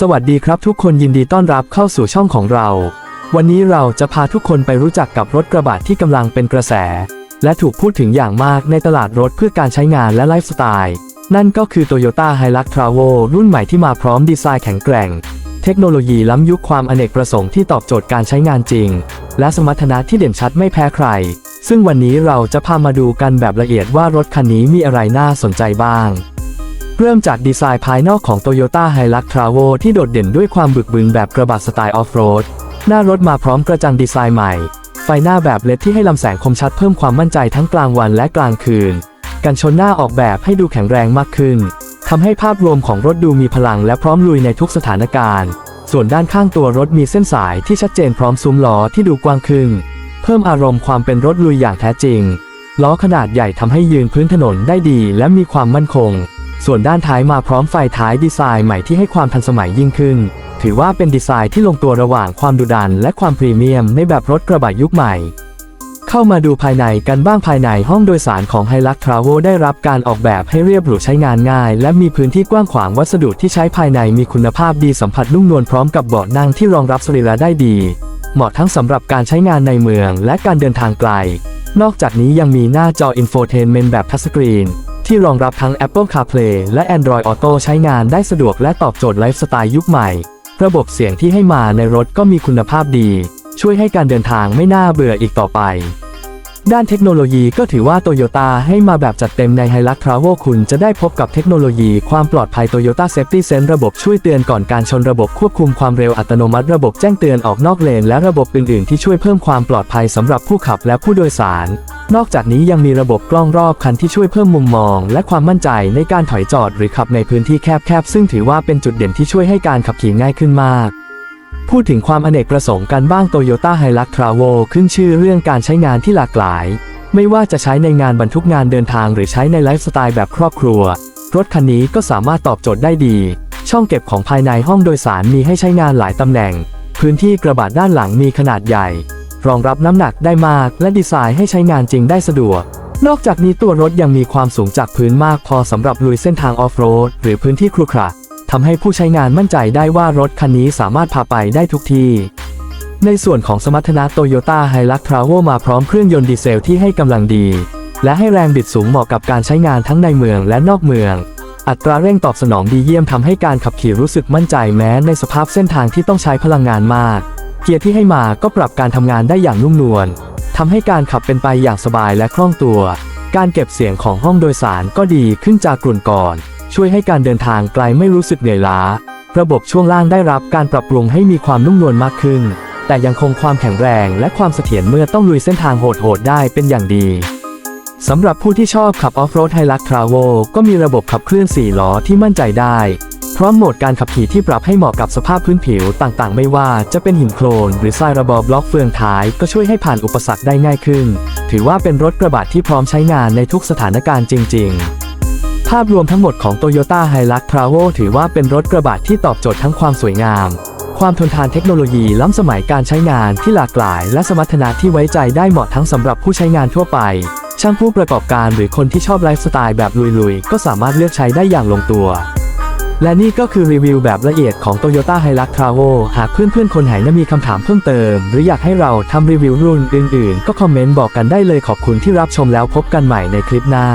สวัสดีครับทุกคนยินดีต้อนรับเข้าสู่ช่องของเรา วันนี้เราจะพาทุกคนไปรู้จักกับรถกระบะที่กำลังเป็นกระแส และถูกพูดถึงอย่างมากในตลาดรถเพื่อการใช้งานและไลฟ์สไตล์ นั่นก็คือ Toyota Hilux Travo รุ่นใหม่ที่มาพร้อมดีไซน์แข็งแกร่ง เทคโนโลยีล้ำยุคความอเนกประสงค์ที่ตอบโจทย์การใช้งานจริง และสมรรถนะที่เด่นชัดไม่แพ้ใคร ซึ่งวันนี้เราจะพามาดูกันแบบละเอียดว่ารถคันนี้มีอะไรน่าสนใจบ้าง เริ่มจากดีไซน์ภายนอกของ Toyota Hilux Travo ที่โดดเด่นด้วยความบึกบึนแบบกระบะสไตล์ออฟโรด หน้ารถมาพร้อมกระจังดีไซน์ใหม่ ไฟหน้าแบบเลดที่ให้ลำแสงคมชัดเพิ่มความมั่นใจทั้งกลางวันและกลางคืน กันชนหน้าออกแบบให้ดูแข็งแรงมากขึ้น ทำให้ภาพรวมของรถดูมีพลังและพร้อมลุยในทุกสถานการณ์ ส่วนด้านข้างตัวรถมีเส้นสายที่ชัดเจนพร้อมซุ้มล้อที่ดูกว้างขึ้น เพิ่มอารมณ์ความเป็นรถลุยอย่างแท้จริง ล้อขนาดใหญ่ทำให้ยืนพื้นถนนได้ดีและมีความมั่นคง ส่วนด้านท้ายมาพร้อมไฟท้ายดีไซน์ใหม่ที่ให้ความทันสมัยยิ่งขึ้น ถือว่าเป็นดีไซน์ที่ลงตัวระหว่างความดุดัน และความพรีเมียมในแบบรถกระบะยุคใหม่ เข้ามาดูภายในกันบ้างภายในห้องโดยสารของ Hilux Travo ได้รับการออกแบบให้เรียบหรูใช้งานง่าย และมีพื้นที่กว้างขวางวัสดุที่ใช้ภายในมีคุณภาพดีสัมผัสนุ่มนวลพร้อมกับเบาะนั่งที่รองรับสรีระได้ดี เหมาะทั้งสำหรับการใช้งานในเมืองและการเดินทางไกล นอกจากนี้ยังมีหน้าจอ Infotainment แบบทัชสกรีน ที่รองรับทั้ง Apple CarPlay และ Android Auto ใช้งานได้สะดวกและตอบโจทย์ไลฟ์สไตล์ยุคใหม่ ระบบเสียงที่ให้มาในรถก็มีคุณภาพดี ช่วยให้การเดินทางไม่น่าเบื่ออีกต่อไป ด้านเทคโนโลยีก็ถือว่าโตโยต้าให้มาแบบจัดเต็มใน Hilux Travo คุณจะได้พบกับเทคโนโลยีความปลอดภัย Toyota Safety Sense ระบบช่วยเตือนก่อนการชนระบบควบคุมความเร็วอัตโนมัติระบบแจ้งเตือนออกนอกเลน และระบบอื่น ๆ ที่ช่วยเพิ่มความปลอดภัยสำหรับผู้ขับและผู้โดยสาร นอกจากนี้ยังมีระบบกล้องรอบคันที่ช่วยเพิ่มมุมมอง และความมั่นใจในการถอยจอดหรือขับในพื้นที่แคบ ๆ ซึ่งถือว่าเป็นจุดเด่นที่ช่วยให้การขับขี่ง่ายขึ้นมาก พูดถึงความอเนกประสงค์กันบ้าง Toyota Hilux Travo ขึ้นชื่อเรื่องการใช้งานที่หลากหลาย ไม่ว่าจะใช้ในงานบรรทุกงานเดินทางหรือใช้ในไลฟ์สไตล์แบบครอบครัว รถคันนี้ก็สามารถตอบโจทย์ได้ดี ช่องเก็บของภายในห้องโดยสารมีให้ใช้งานหลายตำแหน่ง พื้นที่กระบะด้านหลังมีขนาดใหญ่ รองรับน้ำหนักได้มาก และดีไซน์ให้ใช้งานจริงได้สะดวกนอกจากนี้ตัวรถยังมีความสูงจากพื้นมากพอสำหรับลุยเส้นทางออฟโรดหรือพื้นที่ครุขระ ทำให้ผู้ใช้งานมั่นใจได้ว่ารถคันนี้สามารถพาไปได้ทุกที่ ในส่วนของสมรรถนะ Toyota Hilux Travo มาพร้อมเครื่องยนต์ดีเซลที่ให้กำลังดี และให้แรงบิดสูงเหมาะกับการใช้งานทั้งในเมืองและนอกเมือง อัตราเร่งตอบสนองดีเยี่ยมทำให้การขับขี่รู้สึกมั่นใจแม้ในสภาพเส้นทางที่ต้องใช้พลังงานมาก เกียร์ที่ให้มาก็ปรับการทำงานได้อย่างนุ่มนวลทำให้การขับเป็นไปอย่างสบายและคล่องตัว การเก็บเสียงของห้องโดยสารก็ดีขึ้นจากกลุ่นก่อน ช่วยให้การเดินทางไกลไม่รู้สึกเหนื่อยล้า ระบบช่วงล่างได้รับการปรับปรุงให้มีความนุ่มนวลมากขึ้น แต่ยังคงความแข็งแรงและความเสถียรเมื่อต้องลุยเส้นทางโหดๆได้เป็นอย่างดีสำหรับผู้ที่ชอบขับออฟโรดไฮลักทราโวก็มีระบบขับเคลื่อน 4 ล้อที่มั่นใจได้ พร้อมโหมดการขับขี่ที่ปรับให้เหมาะกับสภาพพื้นผิวต่างๆ ไม่ว่าจะเป็นหินโคลน หรือทรายระบอบบล็อกเฟืองท้ายก็ช่วยให้ผ่านอุปสรรคได้ง่ายขึ้น ถือว่าเป็นรถกระบะที่พร้อมใช้งานในทุกสถานการณ์จริง ๆาพรวมทั้งหมดของ Toyota Hilux Travo ถือว่าเป็นรถกระบะที่ตอบโจทย์ทั้งความสวยงาม ความทนทานเทคโนโลยีล้ำสมัยการใช้งานที่หลากหลาย และสมรรถนะที่ไว้ใจได้เหมาะทั้งสำหรับผู้ใช้งานทั่วไป ช่างผู้ประกอบการหรือคนที่ชอบไลฟ์สไตล์แบบลุยๆ ก็สามารถเลือกใช้ได้อย่างลงตัว และนี่ก็คือรีวิวแบบละเอียดของ Toyota Hilux Travo หากเพื่อนๆ คนไหนมีคำถามเพิ่มเติม หรืออยากให้เราทำรีวิวรุ่นอื่นๆ ก็คอมเมนต์บอกกันได้เลยขอบคุณที่รับชมแล้วพบกันใหม่ในคลิปหน้า